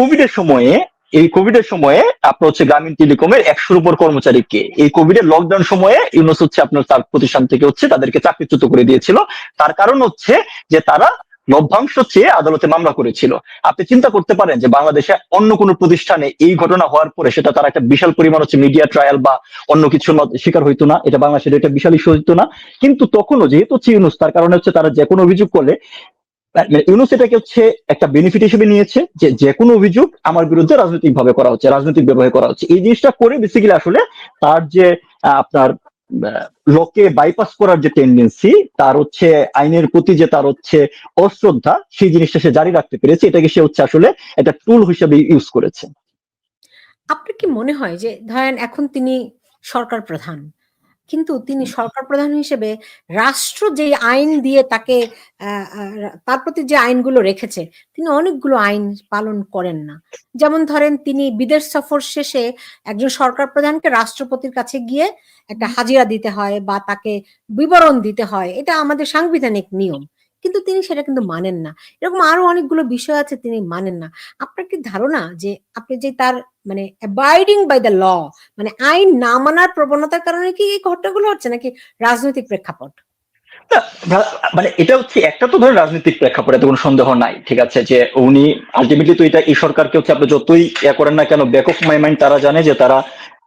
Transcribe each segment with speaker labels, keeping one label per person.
Speaker 1: Covid এর সময়ে, এই কোভিড এর সময়ে আপনার হচ্ছে গ্রামীণ টেলিকমের একশোর উপর কর্মচারীকে, এই কোভিড এর লকডাউন সময়ে ইউনুস হচ্ছে আপনার তার প্রতিষ্ঠান থেকে হচ্ছে তাদেরকে চাকরিচ্যুত করে দিয়েছিল। তার কারণ হচ্ছে যে তারা লভ্যাংশ চেয়ে আদালতে মামলা করেছিল। আপনি চিন্তা করতে পারেন যে বাংলাদেশে অন্য কোনো প্রতিষ্ঠানে এই ঘটনা হওয়ার পরে সেটা তার একটা বিশাল পরিমাণ হচ্ছে মিডিয়া ট্রায়াল বা অন্য কিছুর শিকার হইতো না। এটা বাংলাদেশের একটা বিশাল ইস্যু হইতো না। কিন্তু তখনও যেহেতু হচ্ছে ইউনুস, তার কারণে হচ্ছে তারা যে কোনো অভিযোগ করলে ইউনুস এটাকে হচ্ছে একটা বেনিফিট হিসেবে নিয়েছে যে যে কোনো অভিযোগ আমার বিরুদ্ধে রাজনৈতিক ভাবে করা হচ্ছে, রাজনৈতিক ব্যবহার করা হচ্ছে। এই জিনিসটা করে বেসিক্যালি আসলে তার যে আপনার লোকে বাইপাস করার যে টেন্ডেন্সি তার হচ্ছে আইনের প্রতি যে তার হচ্ছে অশ্রদ্ধা, সেই জিনিসটা সে জারি রাখতে পেরেছে। এটাকে সে হচ্ছে আসলে একটা টুল হিসেবে ইউজ করেছে।
Speaker 2: আপনার কি মনে হয় যে, ধরেন এখন তিনি সরকার প্রধান কিন্তু তিনি সরকার প্রধান হিসেবে রাষ্ট্র যে আইন দিয়ে তাকে তার প্রতি যে আইনগুলো রেখেছে তিনি অনেকগুলো আইন পালন করেন না। যেমন ধরেন তিনি বিদেশ সফর শেষে একজন সরকার প্রধানকে রাষ্ট্রপতির কাছে গিয়ে একটা হাজিরা দিতে হয় বা তাকে বিবরণ দিতে হয়। এটা আমাদের সাংবিধানিক নিয়ম। কিন্তু তিনি সেটা কিন্তু মানেন না। এরকম আরও অনেকগুলো বিষয় আছে তিনি মানেন না। আপনার কি ধারণা যে আপনি যে তার মানে অ্যাবাইডিং বাই দ্য ল মানে আইন না মানার প্রবণতার কারণে কি এই ঘটনাগুলো হচ্ছে নাকি রাজনৈতিক প্রেক্ষাপট?
Speaker 1: মানে এটা হচ্ছে একটা তো ধরেন রাজনৈতিক প্রেক্ষাপটে এতে কোনো সন্দেহ নাই, ঠিক আছে? যে উনি আলটিমেটলি তো এটা এই সরকারকে হচ্ছে আপনি যতই ইয়ে করেন না কেন ব্যাক অফ মাই মাইন্ড তারা জানে যে তারা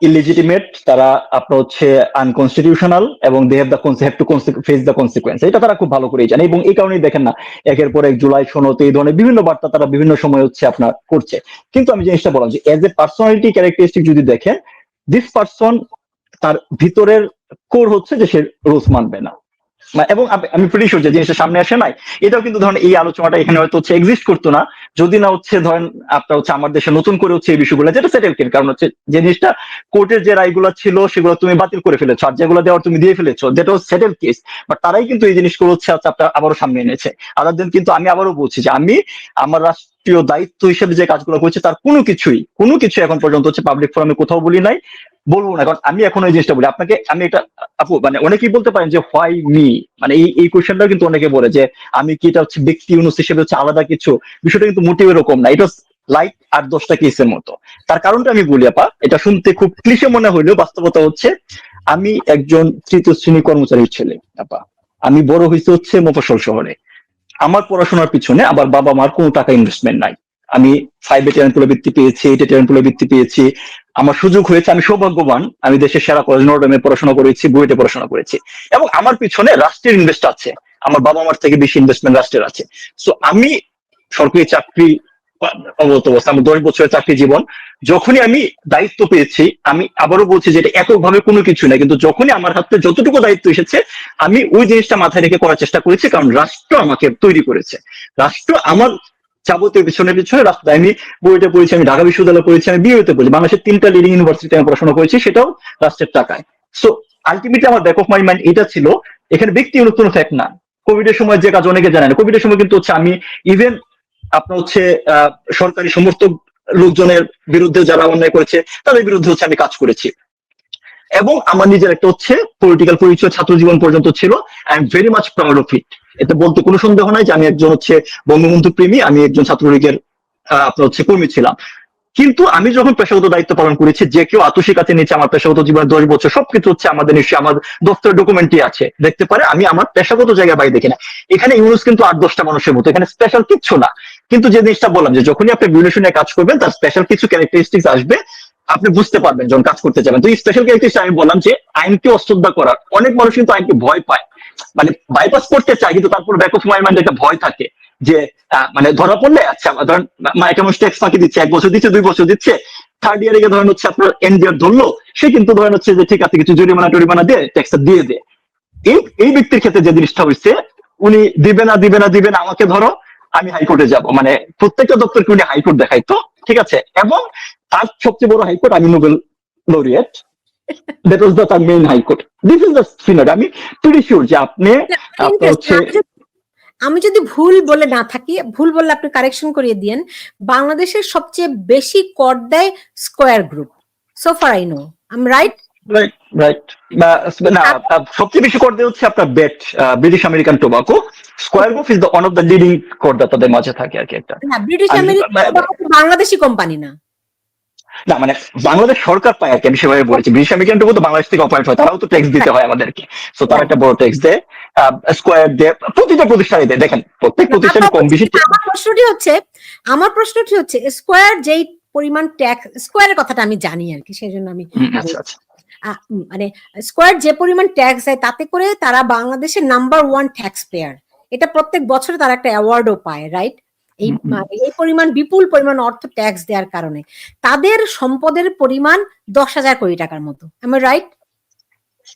Speaker 1: ইলিজিটিমেট তারা আপনার হচ্ছে আনকনস্টিটিউশনাল এবং they have the have to face the consequence এটা তারা খুব ভালো করেই জানে এবং এই কারণেই দেখেন না, একের পর এক জুলাই সনদ, এই ধরনের বিভিন্ন বার্তা তারা বিভিন্ন সময় হচ্ছে আপনার করছে। কিন্তু আমি জিনিসটা বললাম যে এজ এ পার্সোনালিটি ক্যারেক্টারিস্টিক যদি দেখেন দিস পার্সন তার ভিতরের কোর হচ্ছে যে সে রোজ মানবে না। এবং আমি- প্রিটি শিওর যে জিনিসটা সামনে আসে নাই। এটাও কিন্তু ধরেন এই আলোচনাটা এখানে হয়তো হচ্ছে এক্সিস্ট করতো না। যদি না হচ্ছে ধরেন আপনার হচ্ছে আমার দেশে নতুন করে হচ্ছে এই বিষয়গুলো, যেটা সেটেল কারণ হচ্ছে যে জিনিসটা কোর্টের যে রায়গুলো ছিল, সেগুলো তুমি বাতিল করে ফেলেছো। আর যেগুলো দেওয়ার তুমি দিয়ে ফেলেছো যেটা হচ্ছে সেটেল কেস বাট তারাই কিন্তু এই জিনিসগুলো হচ্ছে আচ্ছা আপনার আবারও সামনে এনেছে। আদার দেন কিন্তু আমি আবারও বলছি যে আমি আমার রাষ্ট্রীয় দায়িত্ব হিসেবে যে কাজগুলো করছি তার কোনো কিছুই, কোনো কিছু এখন পর্যন্ত হচ্ছে পাবলিক ফোরামে কোথাও বলি নাই। বলব না, কারণ আমি এখন এই জিনিসটা বলি। আপনাকে, আমি এটা, আপু মানে অনেকেই বলতে পারেন যে হোয়াই মি মানে এই এই কোয়েশ্চেনটাও কিন্তু অনেকে বলে যে, আমি কি এটা হচ্ছে ব্যক্তি ইউনুস হিসেবে হচ্ছে আলাদা কিছু? বিষয়টা কিন্তু মোটিভ এরকম না। এটা লাইক আট দশটা কেসের মতো। তার কারণটা আমি বলি, আপা, এটা শুনতে খুব ক্লিশে মনে হইলেও বাস্তবতা হচ্ছে, আমি একজন তৃতীয় শ্রেণি কর্মচারীর ছেলে, আপা। আমি বড় হয়েছে হচ্ছে মফস্বল শহরে। আমার পড়াশোনার পিছনে আবার বাবা মার কোনো টাকা ইনভেস্টমেন্ট নাই। আমি ফাইভ টেন বৃত্তি পেয়েছি এটি এ টেন বৃত্তি পেয়েছি। আমার সুযোগ হয়েছে, আমি সৌভাগ্যবান। আমি দেশের সেরা কলেজ নর্ডমে পড়াশোনা করেছি বুয়েটে পড়াশোনা করেছি। এবং আমার পিছনে রাষ্ট্রের ইনভেস্ট আছে। আমার বাবা মার থেকে বেশি ইনভেস্টমেন্ট রাষ্ট্রের আছে। সো আমি সরকারি চাকরি অবগত অবস্থা, আমি দশ বছরের চাকরি জীবন। যখনই আমি দায়িত্ব পেয়েছি, আমি আবারও বলছি যে এটা এককভাবে কোনো কিছু না, কিন্তু যখনই আমার হাতে যতটুকু দায়িত্ব এসেছে, আমি ওই জিনিসটা মাথায় রেখে করার চেষ্টা করেছি, কারণ রাষ্ট্র আমাকে তৈরি করেছে। রাষ্ট্র আমার যাবতীয় পিছনে পিছনে রাস্তা। আমি বইটা পড়েছি, আমি ঢাকা বিশ্ববিদ্যালয়ে পড়েছি, আমি বিয়েতে পড়েছি বাংলাদেশের তিনটা লিডিং ইউনিভার্সিটি আমি পড়াশোনা করেছি, সেটাও রাষ্ট্রের টাকায়। সো আলটিমেটলি আমার ব্যাক অফ মাই মাইন্ড এটা ছিল, এখানে ব্যক্তি কোনো ফ্যাক্ট না। কোভিড এর সময় যে কাজ অনেকে জানে না কোভিড এর সময় কিন্তু হচ্ছে আমি ইভেন আপনার হচ্ছে সরকারি সমস্ত লোকজনের বিরুদ্ধে যারা অন্যায় করেছে, তাদের বিরুদ্ধে হচ্ছে আমি কাজ করেছি। এবং আমার নিজের একটা হচ্ছে পলিটিক্যাল পরিচয় ছাত্র জীবন পর্যন্ত ছিল। I am very much proud of it এতে বলতে কোনো সন্দেহ নাই যে আমি একজন হচ্ছে বঙ্গবন্ধু প্রেমী, আমি একজন ছাত্রলীগের আপনার হচ্ছে কর্মী ছিলাম। কিন্তু আমি যখন পেশাগত দায়িত্ব পালন করেছি, যে কেউ আতসিকাতে নিচ্ছে আমার পেশাগত জীবনে দশ বছর, সবকিছু হচ্ছে আমাদের নিশ্চয়ই আমার দপ্তর ডকুমেন্টই আছে। দেখতে পারে, আমি আমার পেশাগত জায়গায় বাইরে দেখি না। এখানে ইউনুস কিন্তু আট দশটা মানুষের মতো, এখানে স্পেশাল কিচ্ছু না। কিন্তু যে জিনিসটা বললাম যে যখনই আপনি রিলেশনে কাজ করবেন, তার স্পেশাল কিছু ক্যারেক্টারিস্টিক্স আসবে, আপনি বুঝতে পারবেন যখন কাজ করতে যাবেন। তো এই স্পেশাল ক্যারেক্টারিস্টিক্স আমি বললাম যে আইনকে অশ্রদ্ধা করার, অনেক মানুষ কিন্তু আইনকে ভয় পায়। মানে বাইপাস করতে চায়, কিন্তু তারপর ব্যাক অফ মাইন্ড একটা ভয় থাকে যে মানে ধরা পড়লে আচ্ছা ধরেন মানুষ ট্যাক্স ফাঁকি দিচ্ছে, এক বছর দিচ্ছে, দুই বছর দিচ্ছে থার্ড ইয়ারে ধরেন হচ্ছে আপনার এন্ড ইয়ার ধরলো, সে কিন্তু ধরেন হচ্ছে যে ঠিক আছে, কিছু জরিমানা টরিমানা দিয়ে ট্যাক্সটা দিয়ে দেয়। এই এই ব্যক্তির ক্ষেত্রে যে জিনিসটা হয়েছে, উনি দিবে না দিবে না দিবে না, আমাকে ধরো আমি হাইকোর্টে যাব। মানে প্রত্যেকটা দপ্তরকে উনি হাইকোর্ট দেখাইতো ঠিক আছে? এবং তার সবচেয়ে বড় হাইকোর্ট আমি Nobel laureate that was the তার main high court this is the scenery আমি প্রিটি শিওর যে আপনি হচ্ছে
Speaker 2: আমি যদি- ভুল বলে না থাকি ভুল বললে আপনি কারেকশন করিয়ে দিয়েন। বাংলাদেশের সবচেয়ে বেশি কর দেয় square group so far I know um right
Speaker 1: right right না সবচেয়ে বেশি করতে হচ্ছে আপনার bet British American Tobacco square group is the one of the leading করদা তাদের মাঝে থাকে আর কি একটা।
Speaker 2: ব্রিটিশ
Speaker 1: আমি-
Speaker 2: আমেরিকা বাংলাদেশি কোম্পানি না।
Speaker 1: না মানে বাংলাদেশ সরকার পায় আর কি আমি সেভাবে বলেছি। ব্রিটিশ আমেরিকান টোবাকো তো বাংলাদেশ থেকে অপারেট হয় তারাও তো ট্যাক্স দিতে হয় আমাদেরকে। তো তারা একটা বড় ট্যাক্স দেয়। স্কোয়ার দেয় প্রতিটা প্রতিষ্ঠানে দেয়। দেখেন প্রত্যেক প্রতিষ্ঠানে কম বেশি
Speaker 2: আমার প্রশ্নটি হচ্ছে আমার প্রশ্নটি হচ্ছে স্কোয়ার যেই পরিমাণ ট্যাক্স স্কোয়ারের কথাটা আমি জানি আর কি সেই জন্য আমি
Speaker 1: আচ্ছা আচ্ছা।
Speaker 2: মানে স্কোয়ার যে পরিমাণ ট্যাক্স দেয় তাতে করে তারা বাংলাদেশের নাম্বার ওয়ান ট্যাক্স পেয়ার এটা প্রত্যেক বছরে তারা একটা অ্যাওয়ার্ডও পায় রাইট এই। মানে এই পরিমাণ বিপুল পরিমাণ অর্থ ট্যাক্স দেওয়ার কারণে। তাদের সম্পদের পরিমাণ দশ হাজার কোটি টাকার মতো। আমি রাইট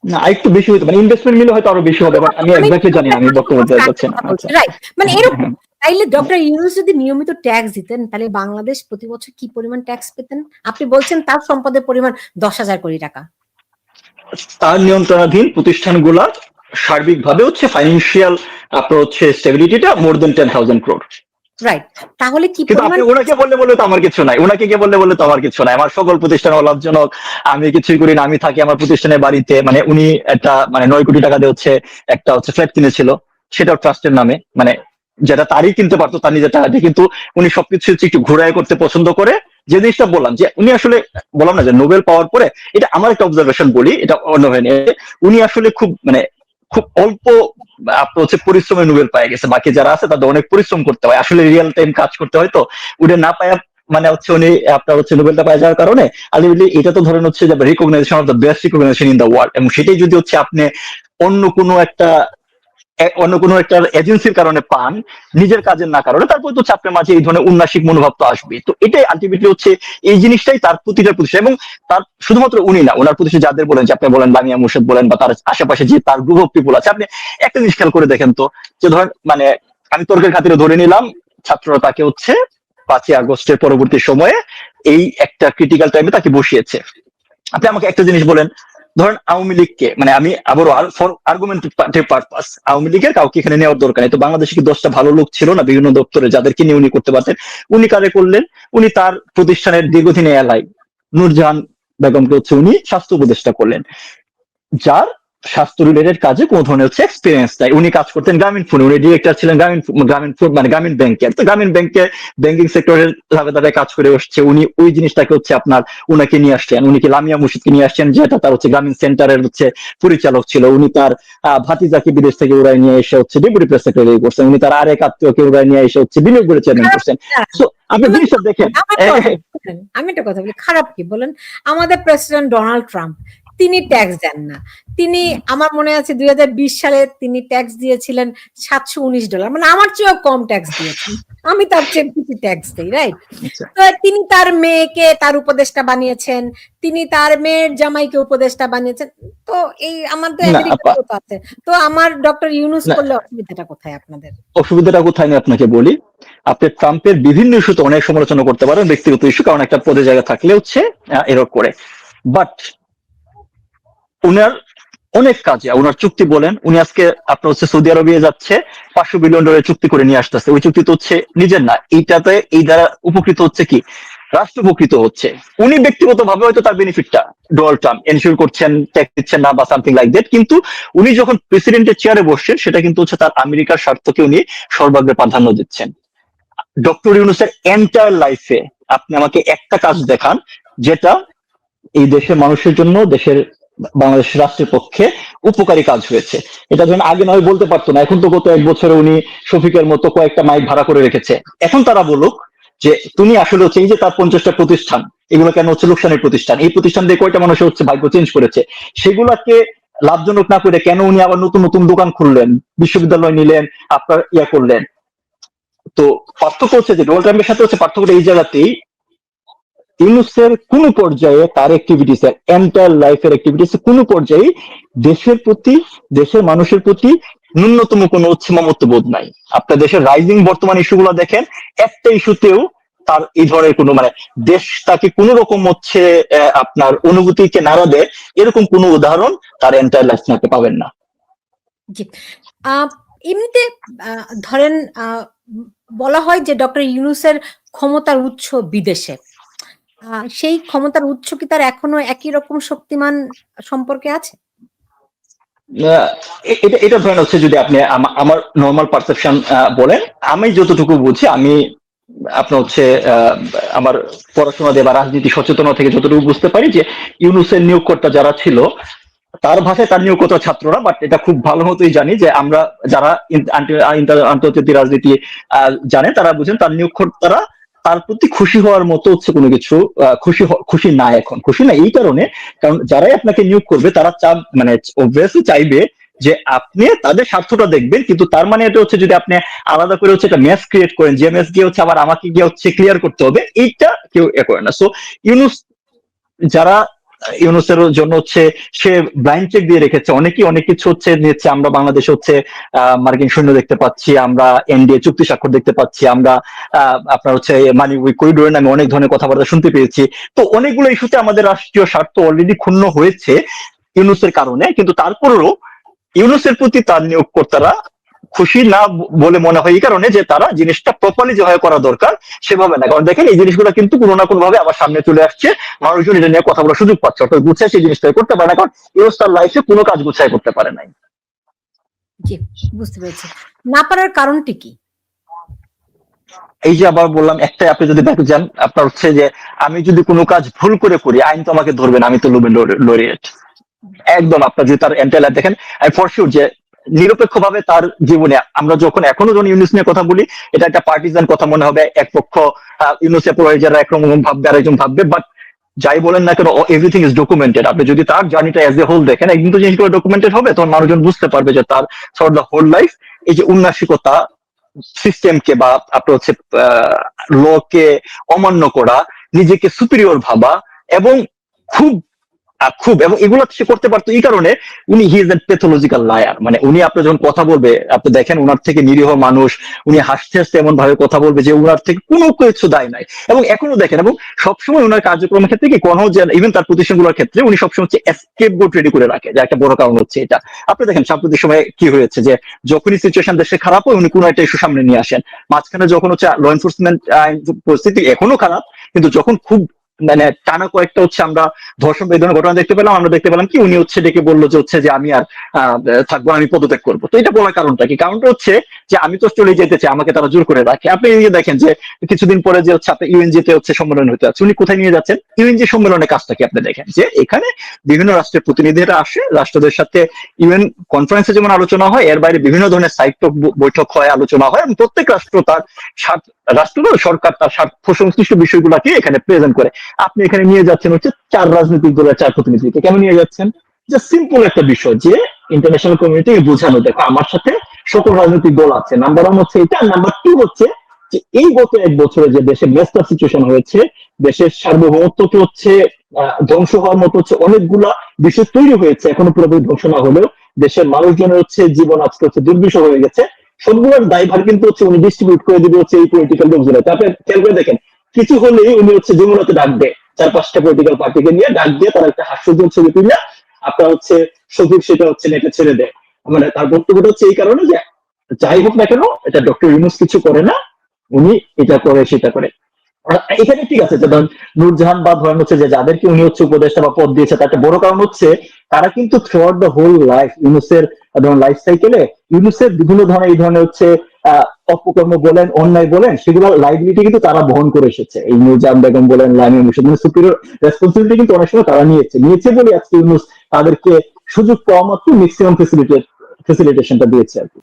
Speaker 1: না একটু বেশি মানে ইনভেস্টমেন্ট মিলে হয়তো আরও বেশি হবে বাট আমি এক্স্যাক্টলি জানি আমি বক্তব্য দেওয়া যাচ্ছে না। আচ্ছা।
Speaker 2: রাইট মানে এরকম তাইলে ডক্টর ইউনুস যদি নিয়মিত ট্যাক্স দিতেন তাহলে বাংলাদেশ প্রতি বছর কি পরিমাণ ট্যাক্স পেতেন? আপনি বলছেন তার সম্পদের পরিমাণ দশ হাজার কোটি টাকা।
Speaker 1: তার নিয়ন্ত্রণাধীন প্রতিষ্ঠানগুলা সার্বিকভাবে হচ্ছে ফাইন্যান্সিয়াল আপনার হচ্ছে স্টেবিলিটিটা more than ten thousand crore
Speaker 2: right তাহলে কি
Speaker 1: আপনি ওনাকে বললে বলে তো আমার কিছু নাই। ওনাকে কে বললে বলে তো আমার কিছু নাই। আমার সকল প্রতিষ্ঠান অলাভজনক। আমি কিছুই করি না। আমি থাকি আমার প্রতিষ্ঠানের বাড়িতে। মানে উনি একটা মানে নয় কোটি টাকা দিয়ে হচ্ছে একটা হচ্ছে ফ্ল্যাট কিনেছিল। সেটাও ট্রাস্টের নামে। মানে যেটা তারই কিনতে পারতো তার নিজের টাকা দিয়ে কিন্তু উনি সবকিছু একটু ঘুরায় করতে পছন্দ করে। যে জিনিসটা বললাম, যে উনি আসলে, বললাম না যে নোবেল পাওয়ার পরে, এটা আমার একটা অবজারভেশন বলি, এটা অন্য হয়নি উনি আসলে খুব মানে খুব অল্প আপনার হচ্ছে পরিশ্রমে নোবেল পায় গেছে। বাকি যারা আছে তাদের অনেক পরিশ্রম করতে হয়। আসলে রিয়েল টাইম কাজ করতে হয় তো, উনি না পায় মানে হচ্ছে উনি, আপনার হচ্ছে নোবেলটা পায় যাওয়ার কারণে আলটিমেটলি এটা তো ধরেন হচ্ছে recognition of the best recognition in the world এবং সেটাই যদি হচ্ছে আপনি অন্য কোনো একটা অন্য কোনো একটা এজেন্সির কারণে পান, নিজের কাজের না কারণে, তারপর তো চাপের মাঝে এই ধরনের উন্নাসিক মনোভাব তো আসবে। তো এটাই আলটিমেটলি হচ্ছে এই জিনিসটাই তার প্রতিটা প্রতিষ্ঠান এবং তার শুধুমাত্র উনি না, ওনার প্রতিষ্ঠান যাদের বলেন, যে আপনি বলেন লামিয়া মুর্শেদ বলেন বা তার আশেপাশে যে তার গ্রুপ অফ পিপুল আছে, আপনি একটা জিনিস খেয়াল করে দেখেন তো, যে ধরেন মানে আমি তর্কের খাতিরে ধরে নিলাম, ছাত্ররা তাকে হচ্ছে পাঁচই আগস্টের পরবর্তী সময়ে এই একটা ক্রিটিক্যাল টাইমে তাকে বসিয়েছে। আপনি আমাকে একটা জিনিস বলেন ধরেন আওয়ামী লীগকে মানে আমি আবারও ফর আর্গুমেন্টেটিভ পারপাস আওয়ামী লীগের কাউকে এখানে নেওয়ার দরকার নেই। তো বাংলাদেশে কি দশটা ভালো লোক ছিল না বিভিন্ন দপ্তরে যাদেরকে নিয়ে উনি করতে পারতেন? উনি কারে করলেন? উনি তার প্রতিষ্ঠানের দীর্ঘদিনে এলাই নুরজাহান বেগমকে হচ্ছে উনি স্বাস্থ্য উপদেষ্টা করলেন। যার স্বাস্থ্য রিলেটেড কাজে কোনো ধরনের হচ্ছে এক্সপিরিয়েন্স নাই। উনি কাজ করতেন গ্রামীণ ফোন উনি ডিরেক্টর ছিলেন গ্রামীণ গ্রামীণ ফোন মানে গ্রামীণ ব্যাংকের তো গ্রামীণ ব্যাংকে ব্যাংকিং সেক্টরের ধারে ধারে কাজ করে আসছে উনি ওই জিনিসটাকে হচ্ছে আপনার উনাকে নিয়ে আসছেন। উনি কি লামিয়া মুর্শিদকে নিয়ে আসছেন যেটা তার হচ্ছে গ্রামীণ সেন্টারের হচ্ছে পরিচালক ছিল। উনি তার আহ, ভাতিজাকে বিদেশ থেকে উড়াই নিয়ে এসে হচ্ছে ডেপুটি প্রেস সেক্রেটারি করছেন। উনি তার আরেক আত্মীয়কে উড়াই নিয়ে এসে হচ্ছে বিনিয়োগ করে চেয়ারম্যান করছেন। তো আপনি জিনিসটা দেখেন।
Speaker 2: আমি একটা কথা বলি খারাপ কি? বলেন আমাদের প্রেসিডেন্ট ডোনাল্ড ট্রাম্প তিনি ট্যাক্স দেন না। তিনি আমার মনে আছে দুই হাজার বিশ সালে তিনি ট্যাক্স দিয়েছিলেন সাতশো উনিশ ডলার মানে আমার চেয়েও কম ট্যাক্স দিয়েছেন। আমি তার চেয়ে বেশি ট্যাক্স দিই রাইট। তো তিনি তার মেয়েকে তার উপদেষ্টা বানিয়েছেন তিনি তার মেয়ের জামাইকে উপদেষ্টা বানিয়েছেন। তো এই
Speaker 1: আমার
Speaker 2: তো আছে। তো আমার ডক্টর ইউনুস। করলে অসুবিধাটা কোথায় আপনাদের?
Speaker 1: অসুবিধাটা কোথায় আমি আপনাকে বলি? আপনি ট্রাম্পের বিভিন্ন ইস্যুতে অনেক সমালোচনা করতে পারেন ব্যক্তিগত ইস্যু কারণ একটা পদে জায়গা থাকলে হচ্ছে এরক করে। বাট উনার অনেক কাজে ওনার চুক্তি বলেন, উনি আজকে আপনার হচ্ছে সৌদি আরবিয়ে যাচ্ছে, পাঁচশো বিলিয়ন ডলারের চুক্তি করে নিয়ে আসতেছে। ওই চুক্তি তো হচ্ছে নিজের না, এইটাতে এই দ্বারা উপকৃত হচ্ছে কি? রাষ্ট্র উপকৃত হচ্ছে। উনি ব্যক্তিগত ভাবে হয়তো তার বেনিফিটটা ডোনাল্ড ট্রাম্প এনশিওর করছেন ট্যাক্স দিচ্ছেন না বা সামথিং লাইক দ্যাট কিন্তু উনি যখন প্রেসিডেন্টের চেয়ারে বসছেন, সেটা কিন্তু হচ্ছে তার আমেরিকার স্বার্থকে উনি সর্বাগ্রে প্রাধান্য দিচ্ছেন। ডক্টর ইউনুসের এন্টায়ার লাইফে আপনি আমাকে একটা কাজ দেখান, যেটা এই দেশের মানুষের জন্য, দেশের বাংলাদেশ রাষ্ট্রের পক্ষে উপকারী কাজ হয়েছে। এটা ধরেন আগে নয় বলতে পারতো না, এখন তো গত এক বছরে উনি শফিকের মতো কয়েকটা মাইক ভাড়া করে রেখেছে। এখন তারা বলুক যে, তুমি আসলে হচ্ছে এই যে তার পঞ্চাশটা প্রতিষ্ঠান, এগুলো কেন হচ্ছে লোকসানের প্রতিষ্ঠান? এই প্রতিষ্ঠান দিয়ে কয়টা মানুষের হচ্ছে ভাগ্য চেঞ্জ করেছে? সেগুলাকে লাভজনক না করে কেন উনি আবার নতুন নতুন দোকান খুললেন, বিশ্ববিদ্যালয় নিলেন, আপনার ইয়া করলেন? তো পার্থক্য হচ্ছে যে, ডোনাল্ড ট্রাম্পের সাথে হচ্ছে পার্থক্যটা এই জায়গাতেই ইউনুসের কোন পর্যায়ে তার অ্যাক্টিভিটিস এর এন্টায়ার লাইফের অ্যাক্টিভিটিস কোন পর্যায়ে দেশের প্রতি, দেশের মানুষের প্রতি ন্যূনতম কোনো হচ্ছে মমত্ব বোধ নাই। আপনার দেশের রাইজিং বর্তমান ইস্যুগুলো দেখেন, একটা ইস্যুতেও তার এই ধরনের কোনো মানে দেশ তাকে কোন রকম হচ্ছে আপনার অনুভূতিকে নাড়া দেয়, এরকম কোনো উদাহরণ তার এন্টায়ার লাইফ নাকে পাবেন না।
Speaker 2: এমনিতে ধরেন বলা হয় যে ডক্টর ইউনুসের ক্ষমতার উৎস বিদেশে। সেই ক্ষমতার উৎস কি তার এখনও একই রকম শক্তিমান সম্পর্কে আছে?
Speaker 1: এটা এটা ধরেন হচ্ছে যদি আপনি আমার নর্মাল পারসেপশন বলেন, আমি যতটুকু বুঝি, আমি আপনার হচ্ছে আমার পড়াশোনা দিয়ে বা রাজনীতি সচেতনতা থেকে যতটুকু বুঝতে পারি যে ইউনুসের নিয়োগকর্তা যারা ছিল, তার ভাষায় তার নিয়োগকর্তা ছাত্ররা বাট এটা খুব ভালো মতোই জানি যে আমরা যারা আন্তর্জাতিক রাজনীতি জানে, তারা বুঝেন তার নিয়োগকর্তারা তার প্রতি খুশি হওয়ার মতো হচ্ছে কোনো কিছু খুশি খুশি না এখন। খুশি না এই কারণে, কারণ যারাই আপনাকে নিয়োগ করবে, তারা চান মানে অবভিয়াসলি চাইবে যে আপনি তাদের স্বার্থটা দেখবেন, কিন্তু তার মানে এটা হচ্ছে যদি আপনি আলাদা করে হচ্ছে একটা ম্যাচ ক্রিয়েট করেন যে ম্যাচ গিয়ে হচ্ছে আবার আমাকে গিয়ে হচ্ছে ক্লিয়ার করতে হবে, এইটা কেউ এ করে না। সো ইউনুস যারা ইউনুসের জন্য হচ্ছে সে ব্লাইন্ড চেক দিয়ে রেখেছে। অনেকেই অনেক কিছু হচ্ছে নিচ্ছে। আমরা বাংলাদেশ হচ্ছে মার্কিন সৈন্য দেখতে পাচ্ছি, আমরা এনডিএ চুক্তি স্বাক্ষর দেখতে পাচ্ছি, আমরা আপনার হচ্ছে মানি উই করিডোরের নামে অনেক ধরনের কথাবার্তা শুনতে পেয়েছি। তো অনেকগুলো ইস্যুতে আমাদের রাষ্ট্রীয় স্বার্থ অলরেডি ক্ষুণ্ণ হয়েছে ইউনুসের কারণে। কিন্তু তারপরেও ইউনুসের প্রতি তার নিয়োগকর্তারা খুশি না বলে মনে হয় এই কারণে যে তারা জিনিসটা প্রপারলি যেভাবে করা দরকার সেভাবে না। কারণ দেখেন এই জিনিসগুলো কিন্তু কোনো না কোনো ভাবে আমার সামনে চলে আসছে। মানুষজন এটা নিয়ে কথা বলার সুযোগ পাচ্ছে। অর্থাৎ গুছায় সেই জিনিসটা করতে পারে না কারণ ইউনুস তার লাইফে কোনো কাজ গুছায় করতে পারে নাই।
Speaker 2: জি বুঝতে পেরেছি। না পারার কারণটি কি?
Speaker 1: এই যে আবার বললাম একটাই আপনি যদি দেখে যান আপনার হচ্ছে যে আমি যদি কোনো কাজ ভুল করে করি আইন তো আমাকে ধরবে না আমি তো লোবেন লরিয়েট একদম আপনার যদি তার এন্টার দেখেন আই ফর শিওর যে নিরপেক্ষভাবে তার জীবনে। আমরা যখন এখনও যখন ইউনুস নিয়ে কথা বলি, এটা একটা পার্টিজান কথা মনে হবে, এক পক্ষ ইউনুস যারা একরকম ভাববে, আরেকজন ভাববে বাট যাই বলেন না কেন এভরিথিং ইজ ডকুমেন্টেড আপনি যদি তার জার্নিটা এজ এ হোল দেখেন, একদিন তো জিনিসগুলো ডকুমেন্টেড হবে, তখন মানুষজন বুঝতে পারবে যে তার ফর দ্য হোল লাইফ এই যে উন্নাসিকতা সিস্টেমকে বা আপনার হচ্ছে লকে অমান্য করা, নিজেকে সুপিরিয়র ভাবা, এবং খুব খুব, এবং এগুলো সে করতে পারতো এই কারণে উনি he is an pathological liar মানে উনি আপনার যখন কথা বলবে, আপনি দেখেন ওনার থেকে নিরীহ মানুষ, উনি হাসতে হাসতে এমন ভাবে কথা বলবে যে ওনার থেকে কোনো কিছু দায় নাই। এবং এখনও দেখেন, এবং সবসময় ওনার কার্যক্রমের ক্ষেত্রে কি কোনো যে ইভেন তার প্রতিষ্ঠানগুলোর ক্ষেত্রে উনি সবসময় হচ্ছে এসকেপ বোর্ড রেডি করে রাখে, যে একটা বড় কারণ হচ্ছে এটা। আপনি দেখেন, সাম্প্রতিক সময়ে কি হয়েছে যে, যখনই সিচুয়েশন দেশে খারাপ হয়, উনি কোনো একটা ইস্যু সামনে নিয়ে আসেন। মাঝখানে যখন হচ্ছে ল এনফোর্সমেন্ট পরিস্থিতি এখনও খারাপ, কিন্তু যখন খুব মানে টানা কয়েকটা হচ্ছে আমরা ধর্ষণ বা এই ধরনের ঘটনা দেখতে পেলাম, আমরা দেখতে পেলাম কি উনি হচ্ছে ডেকে বলল যে হচ্ছে যে আমি আর থাকব আমি পদত্যাগ করব। তো এটা বলার কারণটা কি? কারণটা হচ্ছে যে আমি তো চলে যেতে চাই, আমাকে তারা জোর করে রাখে। আপনি এই দেখেন যে কিছুদিন পরে যে হচ্ছে আপনি ইউএনজি তে হচ্ছে সম্মেলন হতে আছে উনি কোথায় নিয়ে যাচ্ছেন? ইউএনজি সম্মেলনের কাজটা কি আপনি দেখেন? যে এখানে বিভিন্ন রাষ্ট্রের প্রতিনিধিরা আসে, রাষ্ট্রদের সাথে ইউএন কনফারেন্সে যেমন আলোচনা হয়, এর বাইরে বিভিন্ন ধরনের সাহিত্য বৈঠক হয়, আলোচনা হয়, এবং প্রত্যেক রাষ্ট্র তার রাষ্ট্র সরকার তার স্বার্থ সংশ্লিষ্ট বিষয়গুলোকে এখানে প্রেজেন্ট করে। আপনি এখানে নিয়ে যাচ্ছেন হচ্ছে চার রাজনৈতিক দলের চার প্রতিনিধিকে। কেন নিয়ে যাচ্ছেন? যে সিম্পল একটা বিষয় যে ইন্টারন্যাশনাল কমিউনিটি বোঝানো, দেখো, আমার সাথে সকল রাজনৈতিক দল আছে। নাম্বার ওয়ান হচ্ছে এটা নাম্বার টু হচ্ছে যে এই গত এক বছরে যে দেশে মেস্টার সিচুয়েশন হয়েছে, দেশের সার্বভৌমত্বকে হচ্ছে ধ্বংস হওয়ার মতো হচ্ছে অনেকগুলা বিষয় তৈরি হয়েছে। এখনও পুরোপুরি ধ্বংস না হলেও দেশের মানুষজনের হচ্ছে জীবন আজকে হচ্ছে দুর্বিষহ হয়ে গেছে। সবগুলোর দায়ভার কিন্তু হচ্ছে উনি ডিস্ট্রিবিউট করে দিবে হচ্ছে এই পলিটিক্যাল লোকজনের তারপরে খেয়াল করে দেখেন, কিছু হলেই উনি হচ্ছে যমুনাতে ডাক দেয়, চার পাঁচটা পলিটিক্যাল পার্টিকে নিয়ে ডাক দিয়ে তারা একটা হাস্যজন ছবি তুলে আপনার হচ্ছে সজীব সেটা হচ্ছে নেটে ছেড়ে দেয়। মানে তার বক্তব্যটা হচ্ছে এই কারণে যে, যাই হোক না কেন, এটা ডক্টর ইউনুস কিছু করে না, উনি এটা করে, সেটা করে। এখানে ঠিক আছে যে ধরেন নূরজাহান বা ধরেন হচ্ছে যে যাদেরকে উনি হচ্ছে উপদেষ্টা বা পদ দিয়েছে, তার বড় কারণ হচ্ছে তারা কিন্তু throughout the whole life ইউনুসের, ধরুন লাইফ সাইকেলে ইউনুসের বিভিন্ন ধরনের এই ধরনের হচ্ছে অপকর্ম বলেন, অন্যায় বলেন সেগুলো লাইবিলিটি কিন্তু তারা বহন করে এসেছে। এই নূরজাহান বেগম বলেন লাইমি মুর্শিদ মানে সুপিরিয়র রেসপন্সিবিলিটি কিন্তু অনেক সময় তারা নিয়েছে। নিয়েছে বলে আজকে ইউনুস তাদেরকে সুযোগ পাওয়া মাত্র ম্যাক্সিমাম ফেসিলিটি ফেসিলিটেশনটা দিয়েছে আর কি।